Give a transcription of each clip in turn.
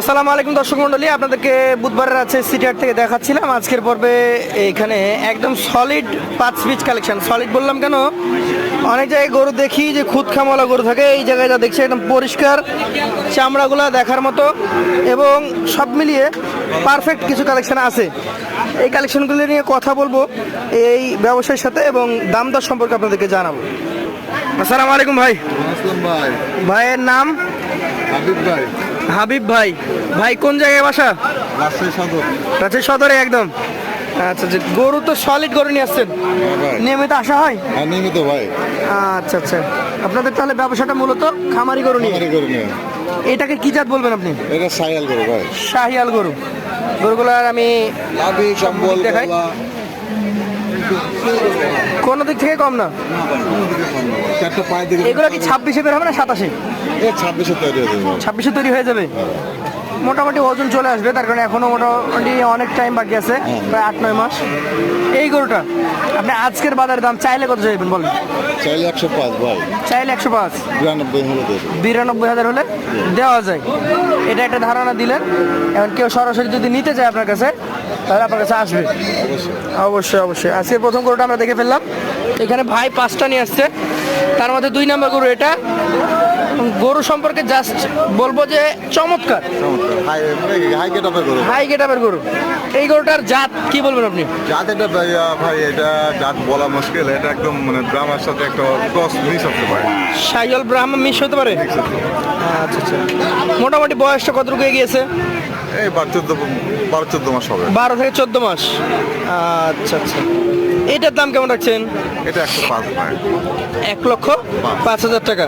আসসালামু আলাইকুম দর্শক মন্ডলী আপনাদেরকে বুধবারের আছে সিটিহাট থেকে দেখাচ্ছিলাম। আজকের পর্বে এখানে একদম সলিড পাঁচ পিচ কালেকশন সলিড বললাম কেন? অনেক জায়গায় গরু দেখি যে খুদ খামলা গরু থাকে এই জায়গায় যা দেখছি একদম পরিষ্কার চামড়াগুলো দেখার মতো এবং সব মিলিয়ে পারফেক্ট কিছু কালেকশন আছে। এই কালেকশনগুলো নিয়ে কথা বলব এই ব্যবসায়ীর সাথে এবং দাম দর সম্পর্কে আপনাদেরকে জানাব। আসসালামু আলাইকুম ভাই। ভাই। ভাইয়ের নাম? হাবিব ভাই। হাবিব ভাই ভাই কোন জায়গায় বাসা? রাজশাহী সদর। একদম। আচ্ছা আচ্ছা গরু তো সলিড গরু নিয়ে আসছেন। হ্যাঁ নিয়মিত আসা হয়? হ্যাঁ নিয়মিত ভাই। আচ্ছা আচ্ছা। আপনাদের তাহলে ব্যবসাটা মূলত খামারি গরু নিয়ে? এটাকে কি জাত বলবেন আপনি? এটা সাইয়াল করে ভাই। শাহিয়াল গরু। গরুগুলার আমি লাভি সম্বল দেখাই। কোনো দিক থেকে কম না? এগুলো কি ছাব্বিশে বের হবে না সাতাশে? ছাব্বিশে তৈরি হয়ে যাবে। ছাব্বিশে তৈরি হয়ে যাবে? মোটামুটি ওজন চলে আসবে তার কারণে এখনও মোটামুটি অনেক টাইম বাকি আছে প্রায় আট নয় মাস। এই গরুটা আপনি আজকের বাজারের দাম চাইলে কত চাইবেন বলেন? চাইলে একশো পাঁচ ভাই। চাইলে একশো পাঁচ। বিরানব্বই হলে বিরানব্বই হাজার হলে দেওয়া যায়। এটা একটা ধারণা দিলেন এখন কেউ সরাসরি যদি নিতে চায় আপনার কাছে তাহলে আপনার কাছে আসবে। অবশ্যই। অবশ্যই আজকের প্রথম গরুটা আমরা দেখে ফেললাম। এখানে ভাই পাঁচটা নিয়ে আসছে তার মধ্যে দুই নম্বর গরু এটা। গরু সম্পর্কে জাস্ট বলব যে চমৎকার। হাই হাই গেট আপে করো হাই গেটাপের গরু। এই গরুটার জাত কি বলবেন আপনি? জাত এটা ভাই এটা জাত বলা মুশকিল। এটা একদম মানে ব্রাহ্মার সাথে একটা ক্রস মিস হতে পারে। সাইল ব্রাহ্মণ মিশ হতে পারে? আচ্ছা আচ্ছা। মোটামুটি বয়সটা কতটুকু এগিয়েছে এই বার চোদ্দ বারো চোদ্দ মাস হবে। বারো থেকে চোদ্দ মাস। আচ্ছা আচ্ছা। এটার দাম কেমন রাখছেন? এটা একশো পাঁচ এক লক্ষ পাঁচ হাজার টাকা।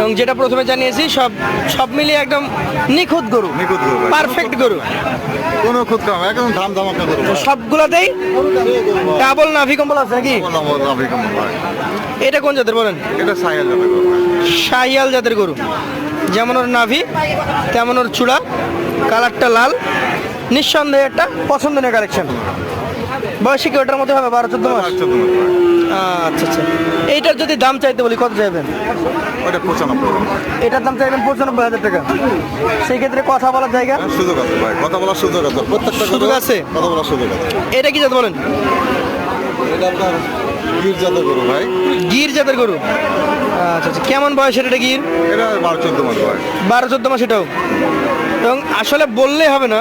এবং যেটা প্রথমে জানিয়েছি সব সব মিলিয়ে একদম নিখুঁত গরু। নিখুঁত গরু পারফেক্ট গরু। কোনো খুদ কাম একদম ধাম ধামাকা করব সবগুলোতেই ডাবল নাভি কম্বল আছে নাকি? এটা কোন জাতের বলেন? এটা সাইয়াল যাবে করব শাহিয়াল জাতের গরু। যেমন ওর নাভি তেমন ওর চূড়া। কালারটা লাল। নিঃসন্দেহে একটা পছন্দনীয় কালেকশন বয়সী কি ওটার মধ্যে হবে বারো চোদ্দ মাস? চোদ্দ আচ্ছা আচ্ছা। এইটার যদি দাম চাইতে বলি কত চাইবেন? ওটা পঁচানব্বই। এটার দাম চাইবেন পঁচানব্বই হাজার টাকা। সেই ক্ষেত্রে কথা বলার জায়গা? সুযোগ আছে ভাই। কথা বলার সুযোগ আছে। প্রত্যেকটা সুযোগ আছে? কথা বলার সুযোগ আছে। এটা কি জাত বলেন? এটা আপনার গির জাতের গরু ভাই। গির জাতের গরু? আচ্ছা আচ্ছা। কেমন বয়সের এটা গির? এটা বারো চোদ্দ মাস বারো চোদ্দ মাস এটাও। এবং আসলে বললে হবে না।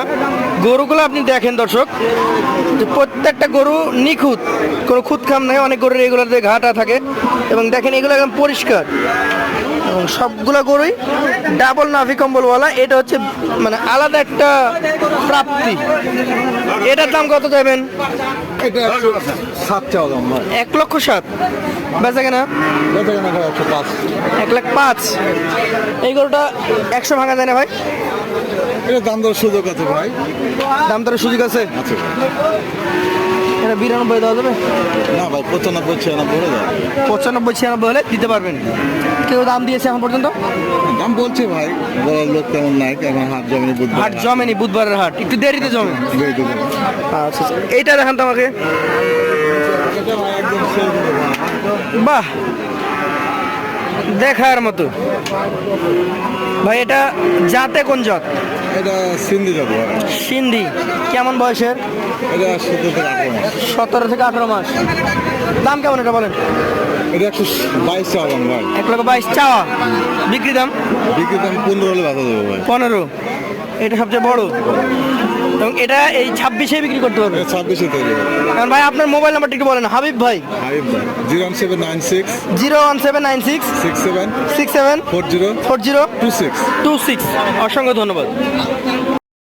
গরুগুলো আপনি দেখেন দর্শক যে প্রত্যেকটা গরু নিখুঁত কোনো খুঁত খাম নাই অনেক গরুর এগুলোতে ঘাটা থাকে এবং দেখেন এগুলো একদম পরিষ্কার। এবং সবগুলো গরুই ডাবল নাভি কম্বলওয়ালা এটা হচ্ছে মানে আলাদা একটা প্রাপ্তি। এটার দাম কত ভাই। এক লক্ষ সাত। বেচা কেনা? এক লাখ পাঁচ। এই গরুটা একশো ভাঙা যায় না ভাই? এটা দাম দর সুযোগ আছে ভাই। দাম তার সুযোগ আছে? আছে। এটা বিরানব্বই দেওয়া যাবে? না ভাই পঁচানব্বই ছিয়ানব্বই হয়ে যাবে। পঁচানব্বই ছিয়ানব্বই হলে দিতে পারবেন। কেউ দাম দিয়েছে এখন পর্যন্ত? দাম বলছে ভাই বলার লোক তেমন নাই এখন হাত জমিনে বুধবার। হাট জমেনি বুধবারের হাট একটু দেরিতে জমে। আচ্ছা আচ্ছা। এইটা দেখান তো আমাকে। বাহ! দেখার মতো। ভাই এটা জাতে কোন জাত? এটা সিন্ধি ভাই। সিন্ধি। কেমন বয়সের? এটা সতেরো থেকে আঠারো মাস। সতেরো থেকে আঠারো মাস। দাম কেমন এটা বলেন? এটা একশো বাইশ চাওয়া দাম ভাই। এক লক্ষ বাইশ চাওয়া। বিক্রি দাম? বিক্রি দাম পনেরো হলে বাধা দেবো ভাই। পনেরো। এটা সবচেয়ে বড়? এবং এটা এই ছাব্বিশে বিক্রি করতে পারবে। ছাব্বিশে তৈরি কারণ ভাই আপনার মোবাইল নাম্বারটা একটু বলেন। হাবিব ভাই। হাবিব ভাই zero one seven nine six zero one seven nine six six seven six seven four zero four zero two six. Two six. অসংখ্য ধন্যবাদ।